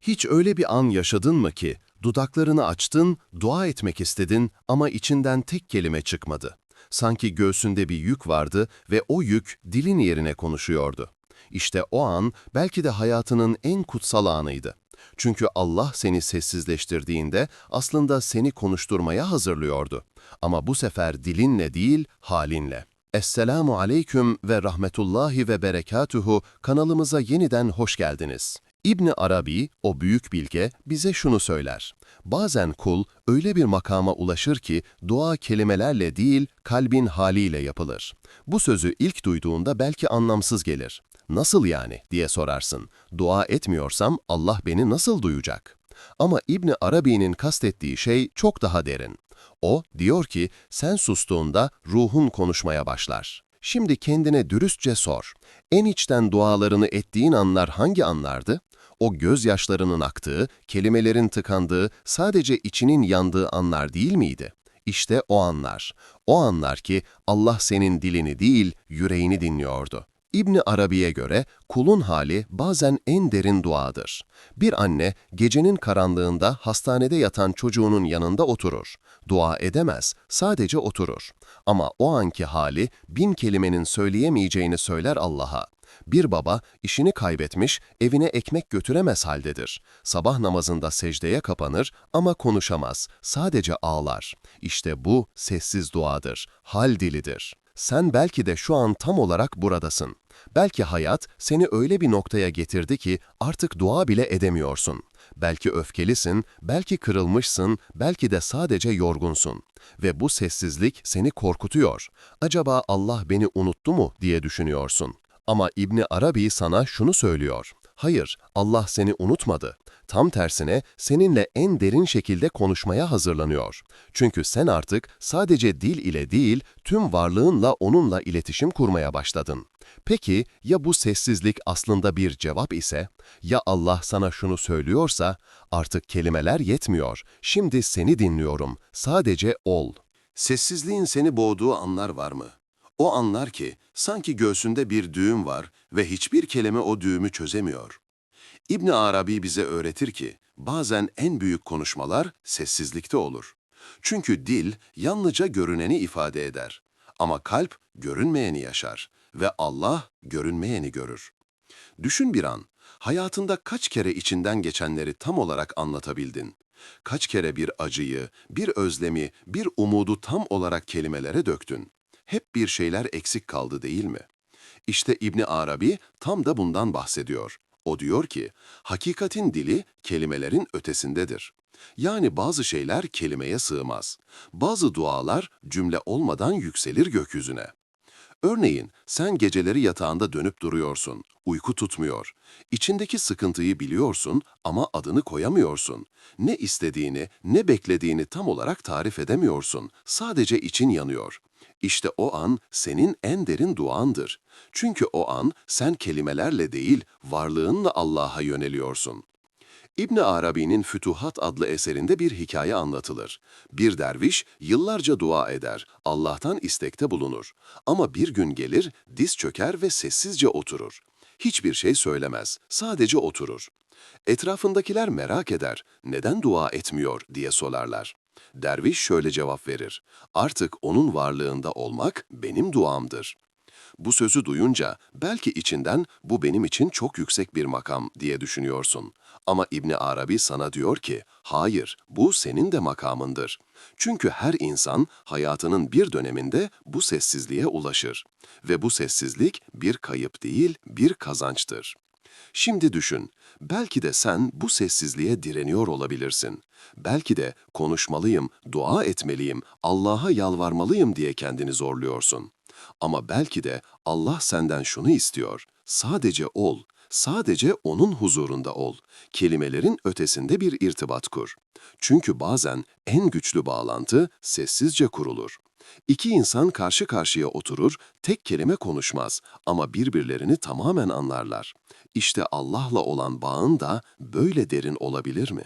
Hiç öyle bir an yaşadın mı ki, dudaklarını açtın, dua etmek istedin ama içinden tek kelime çıkmadı. Sanki göğsünde bir yük vardı ve o yük dilin yerine konuşuyordu. İşte o an belki de hayatının en kutsal anıydı. Çünkü Allah seni sessizleştirdiğinde aslında seni konuşturmaya hazırlıyordu. Ama bu sefer dilinle değil, halinle. Esselamu aleyküm ve rahmetullahi ve berekatuhu kanalımıza yeniden hoş geldiniz. İbni Arabi, o büyük bilge, bize şunu söyler. Bazen kul öyle bir makama ulaşır ki dua kelimelerle değil kalbin haliyle yapılır. Bu sözü ilk duyduğunda belki anlamsız gelir. Nasıl yani diye sorarsın. Dua etmiyorsam Allah beni nasıl duyacak? Ama İbni Arabi'nin kastettiği şey çok daha derin. O diyor ki sen sustuğunda ruhun konuşmaya başlar. Şimdi kendine dürüstçe sor. En içten dualarını ettiğin anlar hangi anlardı? O gözyaşlarının aktığı, kelimelerin tıkandığı, sadece içinin yandığı anlar değil miydi? İşte o anlar. O anlar ki Allah senin dilini değil, yüreğini dinliyordu. İbni Arabi'ye göre kulun hali bazen en derin duadır. Bir anne gecenin karanlığında hastanede yatan çocuğunun yanında oturur. Dua edemez, sadece oturur. Ama o anki hali bin kelimenin söyleyemeyeceğini söyler Allah'a. Bir baba işini kaybetmiş, evine ekmek götüremez haldedir. Sabah namazında secdeye kapanır ama konuşamaz, sadece ağlar. İşte bu sessiz duadır, hal dilidir. Sen belki de şu an tam olarak buradasın. Belki hayat seni öyle bir noktaya getirdi ki artık dua bile edemiyorsun. Belki öfkelisin, belki kırılmışsın, belki de sadece yorgunsun. Ve bu sessizlik seni korkutuyor. Acaba Allah beni unuttu mu diye düşünüyorsun. Ama İbni Arabi sana şunu söylüyor. Hayır, Allah seni unutmadı. Tam tersine seninle en derin şekilde konuşmaya hazırlanıyor. Çünkü sen artık sadece dil ile değil, tüm varlığınla onunla iletişim kurmaya başladın. Peki ya bu sessizlik aslında bir cevap ise? Ya Allah sana şunu söylüyorsa, artık kelimeler yetmiyor, şimdi seni dinliyorum, sadece ol. Sessizliğin seni boğduğu anlar var mı? O anlar ki sanki göğsünde bir düğüm var ve hiçbir kelime o düğümü çözemiyor. İbn Arabi bize öğretir ki bazen en büyük konuşmalar sessizlikte olur. Çünkü dil yalnızca görüneni ifade eder ama kalp görünmeyeni yaşar ve Allah görünmeyeni görür. Düşün bir an, hayatında kaç kere içinden geçenleri tam olarak anlatabildin? Kaç kere bir acıyı, bir özlemi, bir umudu tam olarak kelimelere döktün? Hep bir şeyler eksik kaldı değil mi? İşte İbni Arabi tam da bundan bahsediyor. O diyor ki, hakikatin dili kelimelerin ötesindedir. Yani bazı şeyler kelimeye sığmaz. Bazı dualar cümle olmadan yükselir gökyüzüne. Örneğin sen geceleri yatağında dönüp duruyorsun, uyku tutmuyor. İçindeki sıkıntıyı biliyorsun ama adını koyamıyorsun. Ne istediğini, ne beklediğini tam olarak tarif edemiyorsun. Sadece için yanıyor. İşte o an senin en derin duandır. Çünkü o an sen kelimelerle değil, varlığınla Allah'a yöneliyorsun. İbn Arabi'nin Fütuhat adlı eserinde bir hikaye anlatılır. Bir derviş yıllarca dua eder, Allah'tan istekte bulunur. Ama bir gün gelir, diz çöker ve sessizce oturur. Hiçbir şey söylemez, sadece oturur. Etrafındakiler merak eder, neden dua etmiyor diye sorarlar. Derviş şöyle cevap verir, artık onun varlığında olmak benim duamdır. Bu sözü duyunca belki içinden bu benim için çok yüksek bir makam diye düşünüyorsun. Ama İbni Arabi sana diyor ki, hayır bu senin de makamındır. Çünkü her insan hayatının bir döneminde bu sessizliğe ulaşır. Ve bu sessizlik bir kayıp değil, bir kazançtır. Şimdi düşün, belki de sen bu sessizliğe direniyor olabilirsin. Belki de konuşmalıyım, dua etmeliyim, Allah'a yalvarmalıyım diye kendini zorluyorsun. Ama belki de Allah senden şunu istiyor, sadece ol, sadece O'nun huzurunda ol. Kelimelerin ötesinde bir irtibat kur. Çünkü bazen en güçlü bağlantı sessizce kurulur. İki insan karşı karşıya oturur, tek kelime konuşmaz ama birbirlerini tamamen anlarlar. İşte Allah'la olan bağın da böyle derin olabilir mi?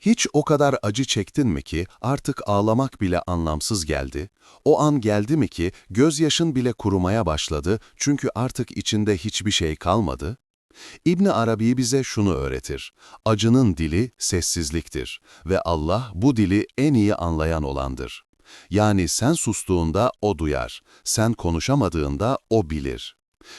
Hiç o kadar acı çektin mi ki artık ağlamak bile anlamsız geldi? O an geldi mi ki gözyaşın bile kurumaya başladı çünkü artık içinde hiçbir şey kalmadı? İbni Arabi bize şunu öğretir. Acının dili sessizliktir ve Allah bu dili en iyi anlayan olandır. Yani sen sustuğunda o duyar, sen konuşamadığında o bilir.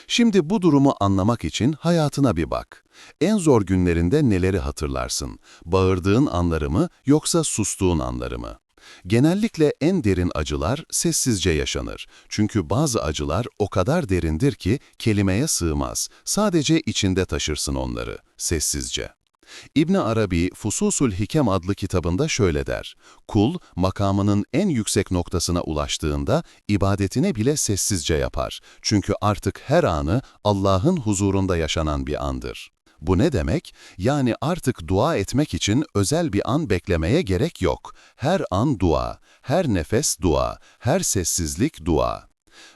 Şimdi bu durumu anlamak için hayatına bir bak. En zor günlerinde neleri hatırlarsın? Bağırdığın anları mı yoksa sustuğun anları mı? Genellikle en derin acılar sessizce yaşanır. Çünkü bazı acılar o kadar derindir ki kelimeye sığmaz. Sadece içinde taşırsın onları, sessizce. İbn Arabi Fususül Hikem adlı kitabında şöyle der. Kul makamının en yüksek noktasına ulaştığında ibadetine bile sessizce yapar. Çünkü artık her anı Allah'ın huzurunda yaşanan bir andır. Bu ne demek? Yani artık dua etmek için özel bir an beklemeye gerek yok. Her an dua, her nefes dua, her sessizlik dua.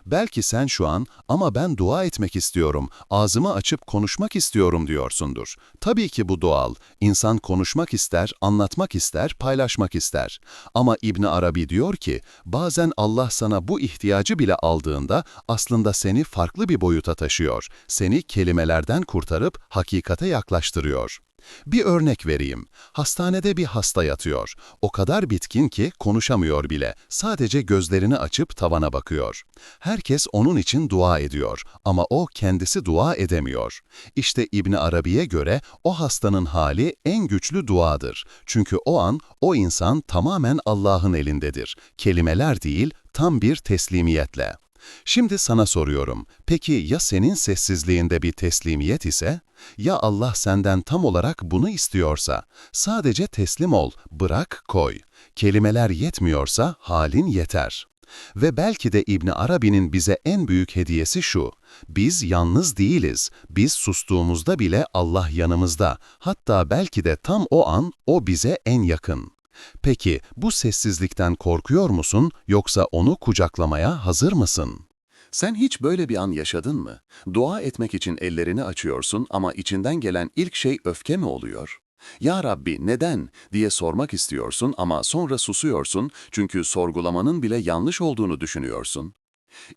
Belki sen şu an ama ben dua etmek istiyorum, ağzımı açıp konuşmak istiyorum diyorsundur. Tabii ki bu doğal. İnsan konuşmak ister, anlatmak ister, paylaşmak ister. Ama İbn Arabi diyor ki, bazen Allah sana bu ihtiyacı bile aldığında aslında seni farklı bir boyuta taşıyor. Seni kelimelerden kurtarıp hakikate yaklaştırıyor. Bir örnek vereyim. Hastanede bir hasta yatıyor. O kadar bitkin ki konuşamıyor bile. Sadece gözlerini açıp tavana bakıyor. Herkes onun için dua ediyor ama o kendisi dua edemiyor. İşte İbni Arabi'ye göre o hastanın hali en güçlü duadır. Çünkü o an o insan tamamen Allah'ın elindedir. Kelimeler değil, tam bir teslimiyetle. Şimdi sana soruyorum. Peki ya senin sessizliğinde bir teslimiyet ise? Ya Allah senden tam olarak bunu istiyorsa? Sadece teslim ol, bırak, koy. Kelimeler yetmiyorsa halin yeter. Ve belki de İbni Arabi'nin bize en büyük hediyesi şu. Biz yalnız değiliz. Biz sustuğumuzda bile Allah yanımızda. Hatta belki de tam o an o bize en yakın. Peki bu sessizlikten korkuyor musun yoksa onu kucaklamaya hazır mısın? Sen hiç böyle bir an yaşadın mı? Dua etmek için ellerini açıyorsun ama içinden gelen ilk şey öfke mi oluyor? Ya Rabbi neden diye sormak istiyorsun ama sonra susuyorsun çünkü sorgulamanın bile yanlış olduğunu düşünüyorsun.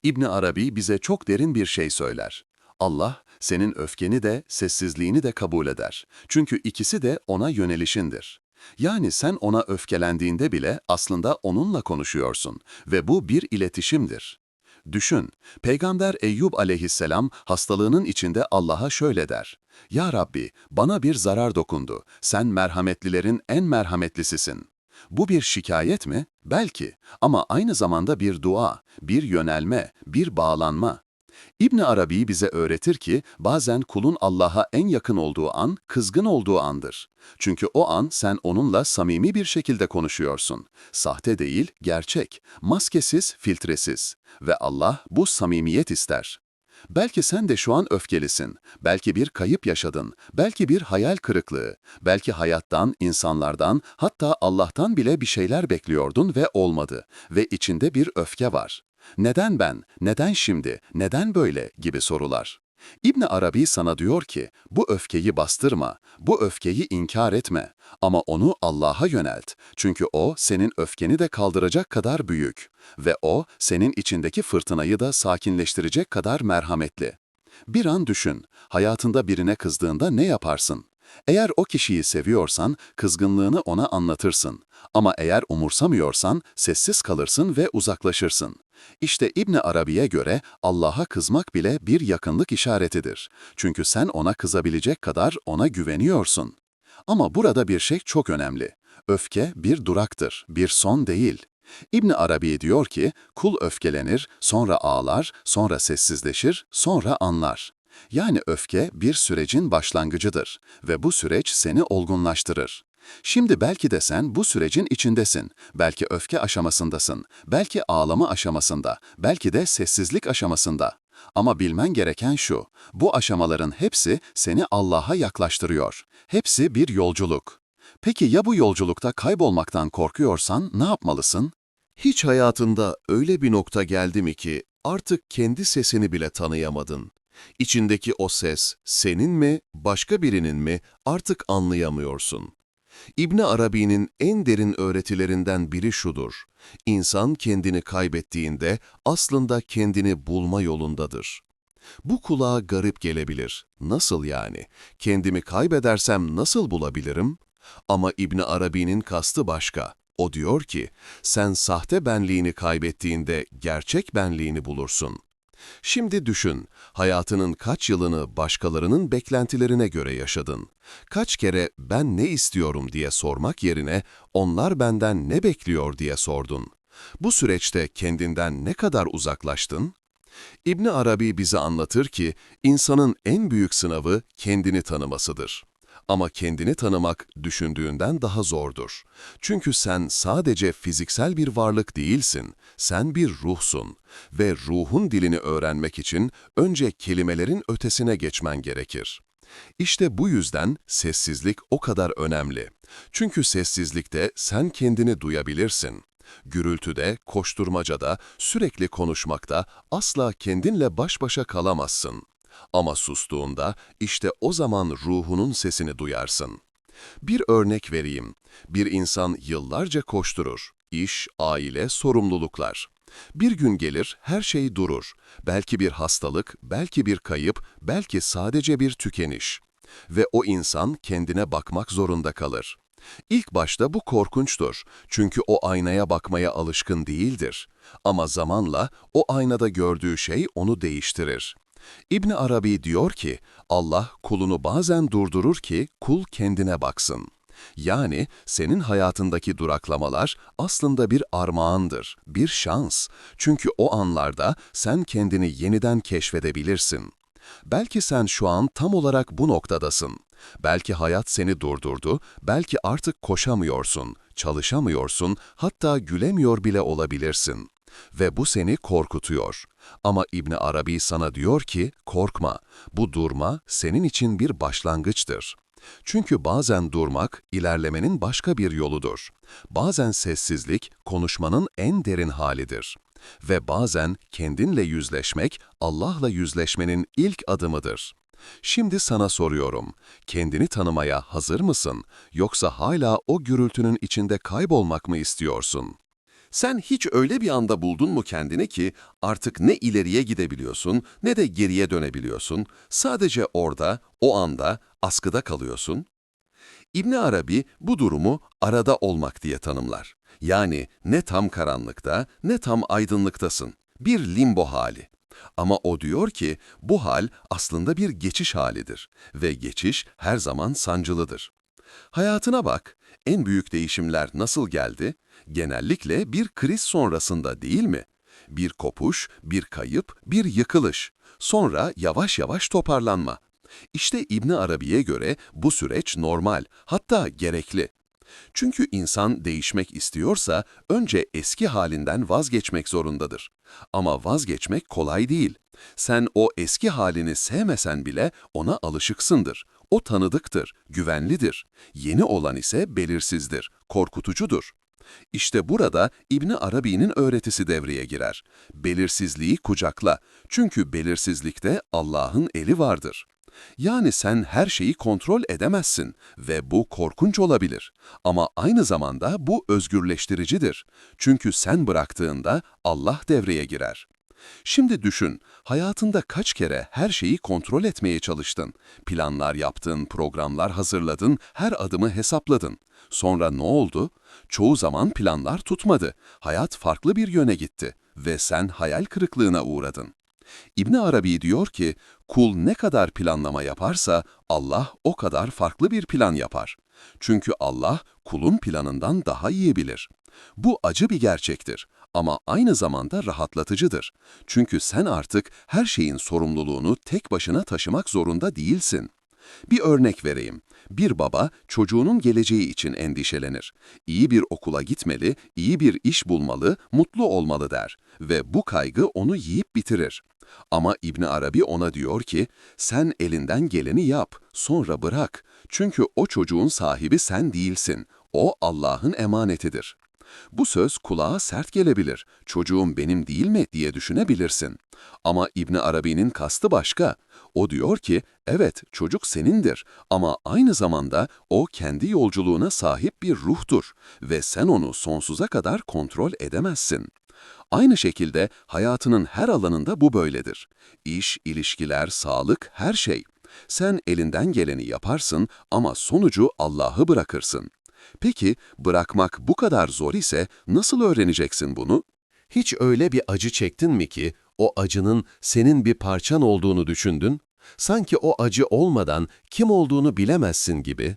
İbni Arabi bize çok derin bir şey söyler. Allah senin öfkeni de sessizliğini de kabul eder. Çünkü ikisi de ona yönelişindir. Yani sen ona öfkelendiğinde bile aslında onunla konuşuyorsun ve bu bir iletişimdir. Düşün, Peygamber Eyyub aleyhisselam hastalığının içinde Allah'a şöyle der. Ya Rabbi, bana bir zarar dokundu. Sen merhametlilerin en merhametlisisin. Bu bir şikayet mi? Belki. Ama aynı zamanda bir dua, bir yönelme, bir bağlanma. İbni Arabi bize öğretir ki bazen kulun Allah'a en yakın olduğu an kızgın olduğu andır. Çünkü o an sen onunla samimi bir şekilde konuşuyorsun. Sahte değil, gerçek, maskesiz, filtresiz. Ve Allah bu samimiyet ister. Belki sen de şu an öfkelisin. Belki bir kayıp yaşadın. Belki bir hayal kırıklığı. Belki hayattan, insanlardan, hatta Allah'tan bile bir şeyler bekliyordun ve olmadı. Ve içinde bir öfke var. Neden ben, neden şimdi, neden böyle gibi sorular. İbn Arabi sana diyor ki, bu öfkeyi bastırma, bu öfkeyi inkar etme ama onu Allah'a yönelt. Çünkü o senin öfkeni de kaldıracak kadar büyük ve o senin içindeki fırtınayı da sakinleştirecek kadar merhametli. Bir an düşün, hayatında birine kızdığında ne yaparsın? Eğer o kişiyi seviyorsan kızgınlığını ona anlatırsın. Ama eğer umursamıyorsan sessiz kalırsın ve uzaklaşırsın. İşte İbni Arabi'ye göre Allah'a kızmak bile bir yakınlık işaretidir. Çünkü sen ona kızabilecek kadar ona güveniyorsun. Ama burada bir şey çok önemli. Öfke bir duraktır, bir son değil. İbni Arabi diyor ki, kul öfkelenir, sonra ağlar, sonra sessizleşir, sonra anlar. Yani öfke bir sürecin başlangıcıdır ve bu süreç seni olgunlaştırır. Şimdi belki de sen bu sürecin içindesin. Belki öfke aşamasındasın, belki ağlama aşamasında, belki de sessizlik aşamasında. Ama bilmen gereken şu, bu aşamaların hepsi seni Allah'a yaklaştırıyor. Hepsi bir yolculuk. Peki ya bu yolculukta kaybolmaktan korkuyorsan ne yapmalısın? Hiç hayatında öyle bir nokta geldi mi ki artık kendi sesini bile tanıyamadın? İçindeki o ses senin mi, başka birinin mi artık anlayamıyorsun. İbni Arabi'nin en derin öğretilerinden biri şudur. İnsan kendini kaybettiğinde aslında kendini bulma yolundadır. Bu kulağa garip gelebilir. Nasıl yani? Kendimi kaybedersem nasıl bulabilirim? Ama İbni Arabi'nin kastı başka. O diyor ki, sen sahte benliğini kaybettiğinde gerçek benliğini bulursun. Şimdi düşün, hayatının kaç yılını başkalarının beklentilerine göre yaşadın? Kaç kere ben ne istiyorum diye sormak yerine onlar benden ne bekliyor diye sordun? Bu süreçte kendinden ne kadar uzaklaştın? İbni Arabi bize anlatır ki insanın en büyük sınavı kendini tanımasıdır. Ama kendini tanımak düşündüğünden daha zordur. Çünkü sen sadece fiziksel bir varlık değilsin, sen bir ruhsun ve ruhun dilini öğrenmek için önce kelimelerin ötesine geçmen gerekir. İşte bu yüzden sessizlik o kadar önemli. Çünkü sessizlikte sen kendini duyabilirsin. Gürültüde, koşturmacada, sürekli konuşmakta asla kendinle baş başa kalamazsın. Ama sustuğunda işte o zaman ruhunun sesini duyarsın. Bir örnek vereyim. Bir insan yıllarca koşturur. İş, aile, sorumluluklar. Bir gün gelir, her şey durur. Belki bir hastalık, belki bir kayıp, belki sadece bir tükeniş. Ve o insan kendine bakmak zorunda kalır. İlk başta bu korkunçtur. Çünkü o aynaya bakmaya alışkın değildir. Ama zamanla o aynada gördüğü şey onu değiştirir. İbni Arabi diyor ki, Allah kulunu bazen durdurur ki kul kendine baksın. Yani senin hayatındaki duraklamalar aslında bir armağandır, bir şans. Çünkü o anlarda sen kendini yeniden keşfedebilirsin. Belki sen şu an tam olarak bu noktadasın. Belki hayat seni durdurdu, belki artık koşamıyorsun, çalışamıyorsun, hatta gülemiyor bile olabilirsin. Ve bu seni korkutuyor. Ama İbni Arabi sana diyor ki, korkma, bu durma senin için bir başlangıçtır. Çünkü bazen durmak, ilerlemenin başka bir yoludur. Bazen sessizlik, konuşmanın en derin halidir. Ve bazen kendinle yüzleşmek, Allah'la yüzleşmenin ilk adımıdır. Şimdi sana soruyorum, kendini tanımaya hazır mısın, yoksa hala o gürültünün içinde kaybolmak mı istiyorsun? Sen hiç öyle bir anda buldun mu kendini ki artık ne ileriye gidebiliyorsun ne de geriye dönebiliyorsun. Sadece orada, o anda, askıda kalıyorsun. İbn Arabi bu durumu arada olmak diye tanımlar. Yani ne tam karanlıkta ne tam aydınlıktasın. Bir limbo hali. Ama o diyor ki bu hal aslında bir geçiş halidir ve geçiş her zaman sancılıdır. Hayatına bak, en büyük değişimler nasıl geldi? Genellikle bir kriz sonrasında değil mi? Bir kopuş, bir kayıp, bir yıkılış. Sonra yavaş yavaş toparlanma. İşte İbni Arabi'ye göre bu süreç normal, hatta gerekli. Çünkü insan değişmek istiyorsa önce eski halinden vazgeçmek zorundadır. Ama vazgeçmek kolay değil. Sen o eski halini sevmesen bile ona alışıksındır. O tanıdıktır, güvenlidir. Yeni olan ise belirsizdir, korkutucudur. İşte burada İbni Arabi'nin öğretisi devreye girer. Belirsizliği kucakla. Çünkü belirsizlikte Allah'ın eli vardır. Yani sen her şeyi kontrol edemezsin ve bu korkunç olabilir. Ama aynı zamanda bu özgürleştiricidir. Çünkü sen bıraktığında Allah devreye girer. Şimdi düşün, hayatında kaç kere her şeyi kontrol etmeye çalıştın? Planlar yaptın, programlar hazırladın, her adımı hesapladın. Sonra ne oldu? Çoğu zaman planlar tutmadı. Hayat farklı bir yöne gitti ve sen hayal kırıklığına uğradın. İbn Arabi diyor ki, kul ne kadar planlama yaparsa Allah o kadar farklı bir plan yapar. Çünkü Allah kulun planından daha iyi bilir. Bu acı bir gerçektir ama aynı zamanda rahatlatıcıdır. Çünkü sen artık her şeyin sorumluluğunu tek başına taşımak zorunda değilsin. Bir örnek vereyim. Bir baba çocuğunun geleceği için endişelenir. İyi bir okula gitmeli, iyi bir iş bulmalı, mutlu olmalı der ve bu kaygı onu yiyip bitirir. Ama İbn Arabi ona diyor ki, sen elinden geleni yap, sonra bırak. Çünkü o çocuğun sahibi sen değilsin. O Allah'ın emanetidir. Bu söz kulağa sert gelebilir. Çocuğum benim değil mi diye düşünebilirsin. Ama İbn Arabi'nin kastı başka. O diyor ki, evet çocuk senindir ama aynı zamanda o kendi yolculuğuna sahip bir ruhtur ve sen onu sonsuza kadar kontrol edemezsin. Aynı şekilde hayatının her alanında bu böyledir. İş, ilişkiler, sağlık, her şey. Sen elinden geleni yaparsın ama sonucu Allah'ı bırakırsın. Peki bırakmak bu kadar zor ise nasıl öğreneceksin bunu? Hiç öyle bir acı çektin mi ki o acının senin bir parçan olduğunu düşündün? Sanki o acı olmadan kim olduğunu bilemezsin gibi.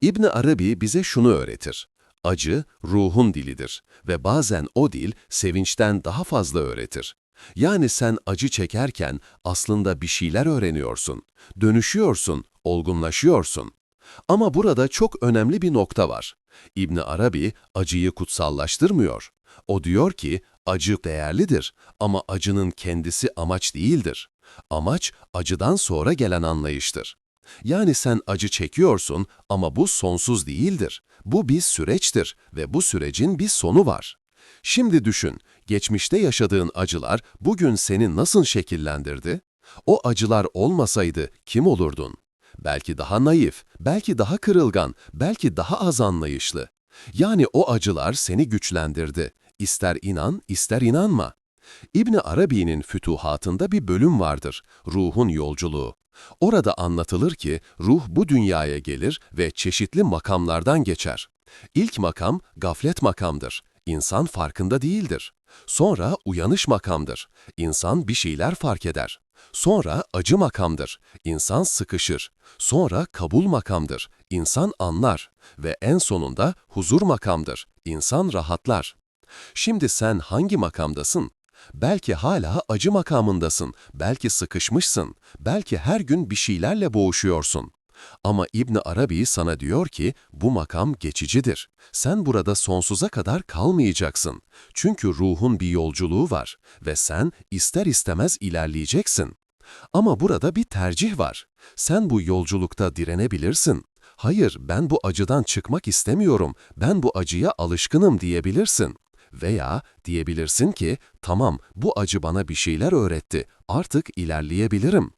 İbn Arabi bize şunu öğretir. Acı ruhun dilidir ve bazen o dil sevinçten daha fazla öğretir. Yani sen acı çekerken aslında bir şeyler öğreniyorsun, dönüşüyorsun, olgunlaşıyorsun. Ama burada çok önemli bir nokta var. İbn Arabi acıyı kutsallaştırmıyor. O diyor ki acı değerlidir ama acının kendisi amaç değildir. Amaç acıdan sonra gelen anlayıştır. Yani sen acı çekiyorsun ama bu sonsuz değildir. Bu bir süreçtir ve bu sürecin bir sonu var. Şimdi düşün, geçmişte yaşadığın acılar bugün seni nasıl şekillendirdi? O acılar olmasaydı kim olurdun? Belki daha naif, belki daha kırılgan, belki daha az anlayışlı. Yani o acılar seni güçlendirdi. İster inan, ister inanma. İbni Arabi'nin fütuhatında bir bölüm vardır, ruhun yolculuğu. Orada anlatılır ki ruh bu dünyaya gelir ve çeşitli makamlardan geçer. İlk makam gaflet makamdır. İnsan farkında değildir. Sonra uyanış makamdır. İnsan bir şeyler fark eder. Sonra acı makamdır. İnsan sıkışır. Sonra kabul makamdır. İnsan anlar. Ve en sonunda huzur makamdır. İnsan rahatlar. Şimdi sen hangi makamdasın? Belki hala acı makamındasın, belki sıkışmışsın, belki her gün bir şeylerle boğuşuyorsun. Ama İbn Arabi sana diyor ki bu makam geçicidir. Sen burada sonsuza kadar kalmayacaksın. Çünkü ruhun bir yolculuğu var ve sen ister istemez ilerleyeceksin. Ama burada bir tercih var. Sen bu yolculukta direnebilirsin. Hayır, ben bu acıdan çıkmak istemiyorum, ben bu acıya alışkınım diyebilirsin. Veya diyebilirsin ki, tamam bu acı bana bir şeyler öğretti, artık ilerleyebilirim.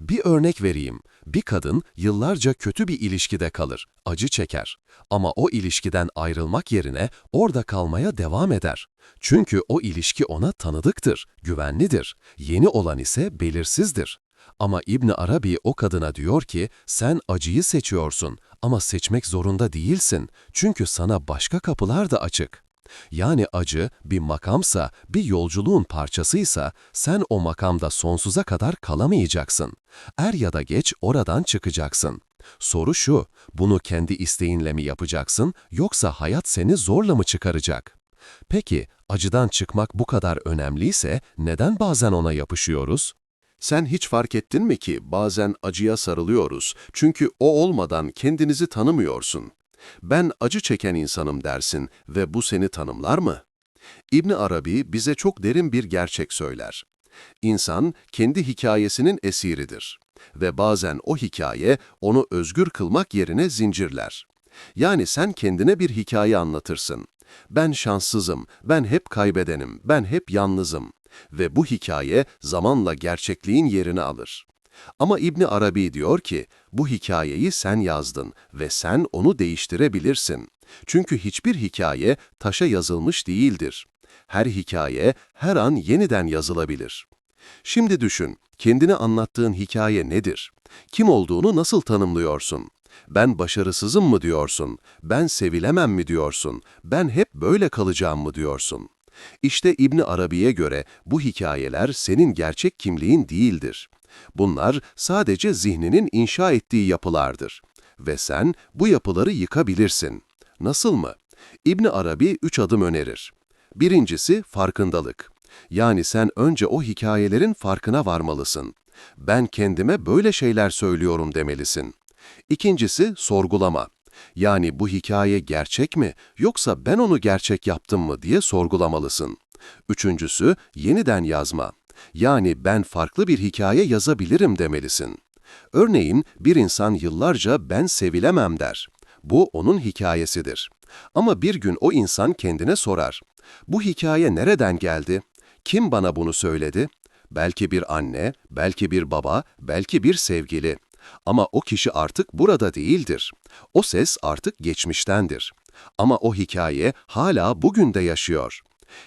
Bir örnek vereyim. Bir kadın yıllarca kötü bir ilişkide kalır, acı çeker. Ama o ilişkiden ayrılmak yerine orada kalmaya devam eder. Çünkü o ilişki ona tanıdıktır, güvenlidir. Yeni olan ise belirsizdir. Ama İbn Arabi o kadına diyor ki, sen acıyı seçiyorsun ama seçmek zorunda değilsin. Çünkü sana başka kapılar da açık. Yani acı bir makamsa, bir yolculuğun parçasıysa sen o makamda sonsuza kadar kalamayacaksın. Er ya da geç oradan çıkacaksın. Soru şu, bunu kendi isteğinle mi yapacaksın yoksa hayat seni zorla mı çıkaracak? Peki acıdan çıkmak bu kadar önemliyse neden bazen ona yapışıyoruz? Sen hiç fark ettin mi ki bazen acıya sarılıyoruz çünkü o olmadan kendinizi tanımıyorsun. Ben acı çeken insanım dersin ve bu seni tanımlar mı? İbni Arabi bize çok derin bir gerçek söyler. İnsan kendi hikayesinin esiridir ve bazen o hikaye onu özgür kılmak yerine zincirler. Yani sen kendine bir hikaye anlatırsın. Ben şanssızım, ben hep kaybedenim, ben hep yalnızım ve bu hikaye zamanla gerçekliğin yerini alır. Ama İbni Arabi diyor ki, bu hikayeyi sen yazdın ve sen onu değiştirebilirsin. Çünkü hiçbir hikaye taşa yazılmış değildir. Her hikaye her an yeniden yazılabilir. Şimdi düşün, kendine anlattığın hikaye nedir? Kim olduğunu nasıl tanımlıyorsun? Ben başarısızım mı diyorsun? Ben sevilemem mi diyorsun? Ben hep böyle kalacağım mı diyorsun? İşte İbni Arabi'ye göre bu hikayeler senin gerçek kimliğin değildir. Bunlar sadece zihninin inşa ettiği yapılardır. Ve sen bu yapıları yıkabilirsin. Nasıl mı? İbni Arabi üç adım önerir. Birincisi farkındalık. Yani sen önce o hikayelerin farkına varmalısın. Ben kendime böyle şeyler söylüyorum demelisin. İkincisi sorgulama. Yani bu hikaye gerçek mi yoksa ben onu gerçek yaptım mı diye sorgulamalısın. Üçüncüsü yeniden yazma. Yani ben farklı bir hikaye yazabilirim demelisin. Örneğin bir insan yıllarca ben sevilemem der. Bu onun hikayesidir. Ama bir gün o insan kendine sorar. Bu hikaye nereden geldi? Kim bana bunu söyledi? Belki bir anne, belki bir baba, belki bir sevgili. Ama o kişi artık burada değildir. O ses artık geçmiştendir. Ama o hikaye hala bugün de yaşıyor.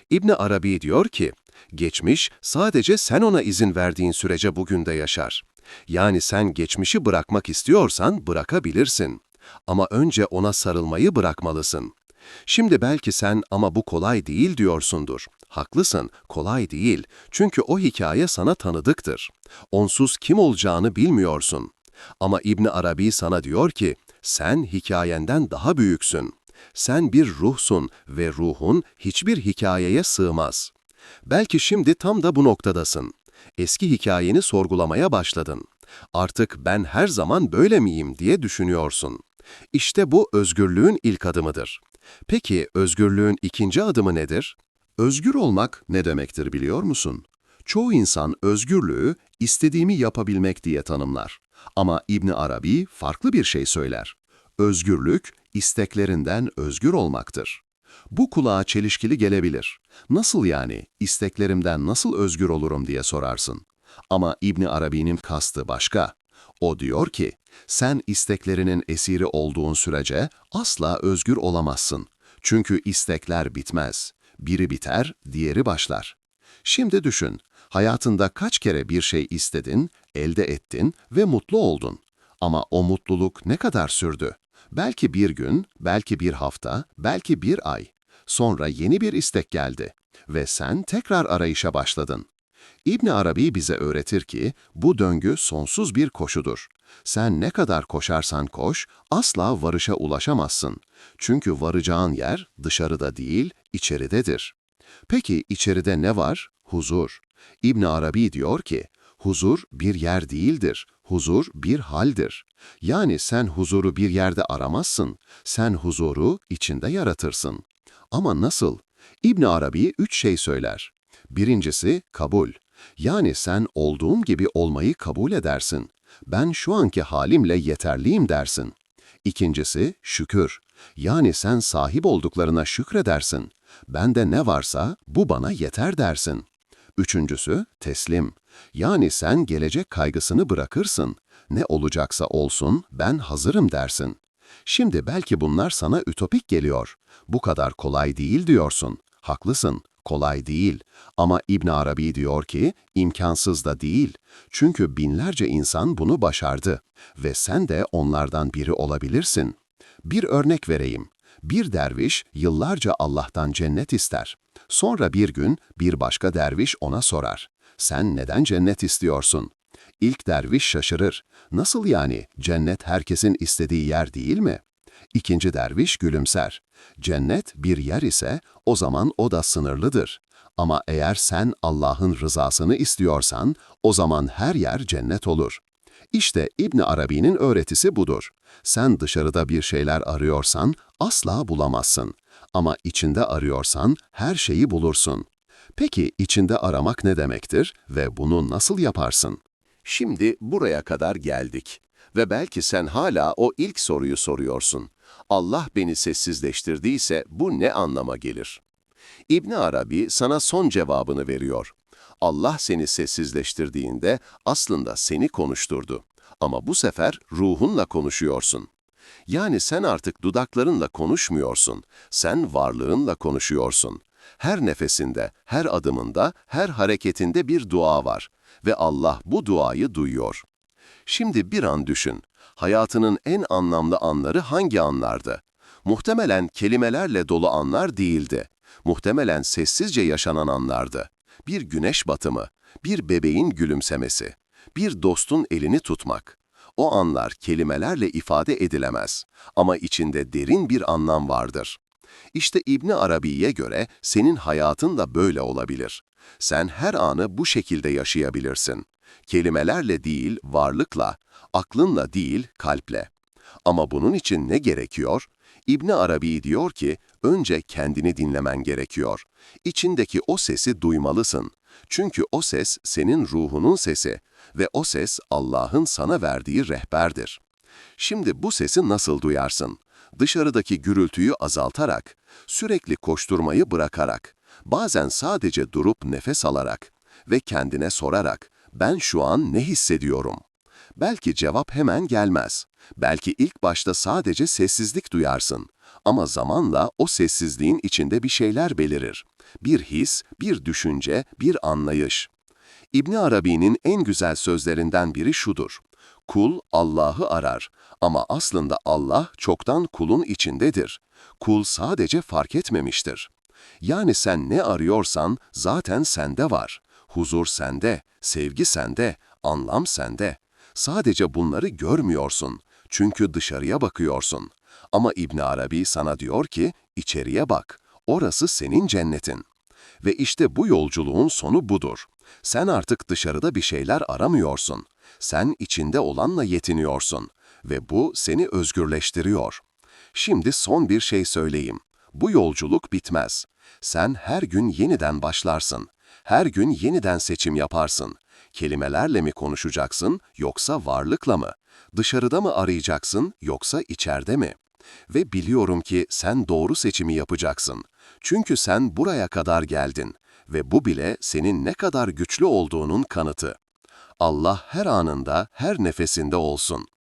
İbni Arabi diyor ki, geçmiş sadece sen ona izin verdiğin sürece bugün de yaşar. Yani sen geçmişi bırakmak istiyorsan bırakabilirsin. Ama önce ona sarılmayı bırakmalısın. Şimdi belki sen ama bu kolay değil diyorsundur. Haklısın, kolay değil. Çünkü o hikaye sana tanıdıktır. Onsuz kim olacağını bilmiyorsun. Ama İbni Arabi sana diyor ki, sen hikayenden daha büyüksün. Sen bir ruhsun ve ruhun hiçbir hikayeye sığmaz. Belki şimdi tam da bu noktadasın. Eski hikayeni sorgulamaya başladın. Artık ben her zaman böyle miyim diye düşünüyorsun. İşte bu özgürlüğün ilk adımıdır. Peki özgürlüğün ikinci adımı nedir? Özgür olmak ne demektir biliyor musun? Çoğu insan özgürlüğü istediğimi yapabilmek diye tanımlar. Ama İbni Arabi farklı bir şey söyler. Özgürlük, isteklerinden özgür olmaktır. Bu kulağa çelişkili gelebilir. Nasıl yani, isteklerimden nasıl özgür olurum diye sorarsın. Ama İbni Arabi'nin kastı başka. O diyor ki, sen isteklerinin esiri olduğun sürece asla özgür olamazsın. Çünkü istekler bitmez. Biri biter, diğeri başlar. Şimdi düşün, hayatında kaç kere bir şey istedin, elde ettin ve mutlu oldun. Ama o mutluluk ne kadar sürdü? Belki bir gün, belki bir hafta, belki bir ay. Sonra yeni bir istek geldi ve sen tekrar arayışa başladın. İbn Arabi bize öğretir ki bu döngü sonsuz bir koşudur. Sen ne kadar koşarsan koş, asla varışa ulaşamazsın. Çünkü varacağın yer dışarıda değil, içeridedir. Peki içeride ne var? Huzur. İbn Arabi diyor ki, huzur bir yer değildir, huzur bir haldir. Yani sen huzuru bir yerde aramazsın, sen huzuru içinde yaratırsın. Ama nasıl? İbn Arabi üç şey söyler. Birincisi kabul. Yani sen olduğum gibi olmayı kabul edersin. Ben şu anki halimle yeterliyim dersin. İkincisi şükür. Yani sen sahip olduklarına şükredersin. Bende ne varsa bu bana yeter dersin. Üçüncüsü teslim. Yani sen gelecek kaygısını bırakırsın. Ne olacaksa olsun ben hazırım dersin. Şimdi belki bunlar sana ütopik geliyor. Bu kadar kolay değil diyorsun. Haklısın, kolay değil. Ama İbn Arabi diyor ki imkansız da değil. Çünkü binlerce insan bunu başardı ve sen de onlardan biri olabilirsin. Bir örnek vereyim. Bir derviş yıllarca Allah'tan cennet ister. Sonra bir gün bir başka derviş ona sorar. Sen neden cennet istiyorsun? İlk derviş şaşırır. Nasıl yani? Cennet herkesin istediği yer değil mi? İkinci derviş gülümser. Cennet bir yer ise o zaman o da sınırlıdır. Ama eğer sen Allah'ın rızasını istiyorsan o zaman her yer cennet olur. İşte İbn Arabi'nin öğretisi budur. Sen dışarıda bir şeyler arıyorsan asla bulamazsın. Ama içinde arıyorsan her şeyi bulursun. Peki içinde aramak ne demektir ve bunu nasıl yaparsın? Şimdi buraya kadar geldik. Ve belki sen hala o ilk soruyu soruyorsun. Allah beni sessizleştirdiyse bu ne anlama gelir? İbni Arabi sana son cevabını veriyor. Allah seni sessizleştirdiğinde aslında seni konuşturdu. Ama bu sefer ruhunla konuşuyorsun. Yani sen artık dudaklarınla konuşmuyorsun, sen varlığınla konuşuyorsun. Her nefesinde, her adımında, her hareketinde bir dua var ve Allah bu duayı duyuyor. Şimdi bir an düşün, hayatının en anlamlı anları hangi anlardı? Muhtemelen kelimelerle dolu anlar değildi. Muhtemelen sessizce yaşanan anlardı. Bir güneş batımı, bir bebeğin gülümsemesi, bir dostun elini tutmak. O anlar kelimelerle ifade edilemez ama içinde derin bir anlam vardır. İşte İbni Arabi'ye göre senin hayatın da böyle olabilir. Sen her anı bu şekilde yaşayabilirsin. Kelimelerle değil, varlıkla, aklınla değil, kalple. Ama bunun için ne gerekiyor? İbni Arabi diyor ki, önce kendini dinlemen gerekiyor. İçindeki o sesi duymalısın. Çünkü o ses senin ruhunun sesi ve o ses Allah'ın sana verdiği rehberdir. Şimdi bu sesi nasıl duyarsın? Dışarıdaki gürültüyü azaltarak, sürekli koşturmayı bırakarak, bazen sadece durup nefes alarak ve kendine sorarak, ben şu an ne hissediyorum? Belki cevap hemen gelmez Belki ilk başta sadece sessizlik duyarsın. Ama zamanla o sessizliğin içinde bir şeyler belirir. Bir his, bir düşünce, bir anlayış. İbni Arabi'nin en güzel sözlerinden biri şudur. Kul Allah'ı arar ama aslında Allah çoktan kulun içindedir. Kul sadece fark etmemiştir. Yani sen ne arıyorsan zaten sende var. Huzur sende, sevgi sende, anlam sende. Sadece bunları görmüyorsun. Çünkü dışarıya bakıyorsun. Ama İbn Arabi sana diyor ki, içeriye bak. Orası senin cennetin. Ve işte bu yolculuğun sonu budur. Sen artık dışarıda bir şeyler aramıyorsun. Sen içinde olanla yetiniyorsun. Ve bu seni özgürleştiriyor. Şimdi son bir şey söyleyeyim. Bu yolculuk bitmez. Sen her gün yeniden başlarsın. Her gün yeniden seçim yaparsın. Kelimelerle mi konuşacaksın yoksa varlıkla mı? Dışarıda mı arayacaksın yoksa içeride mi? Ve biliyorum ki sen doğru seçimi yapacaksın. Çünkü sen buraya kadar geldin ve bu bile senin ne kadar güçlü olduğunun kanıtı. Allah her anında, her nefesinde olsun.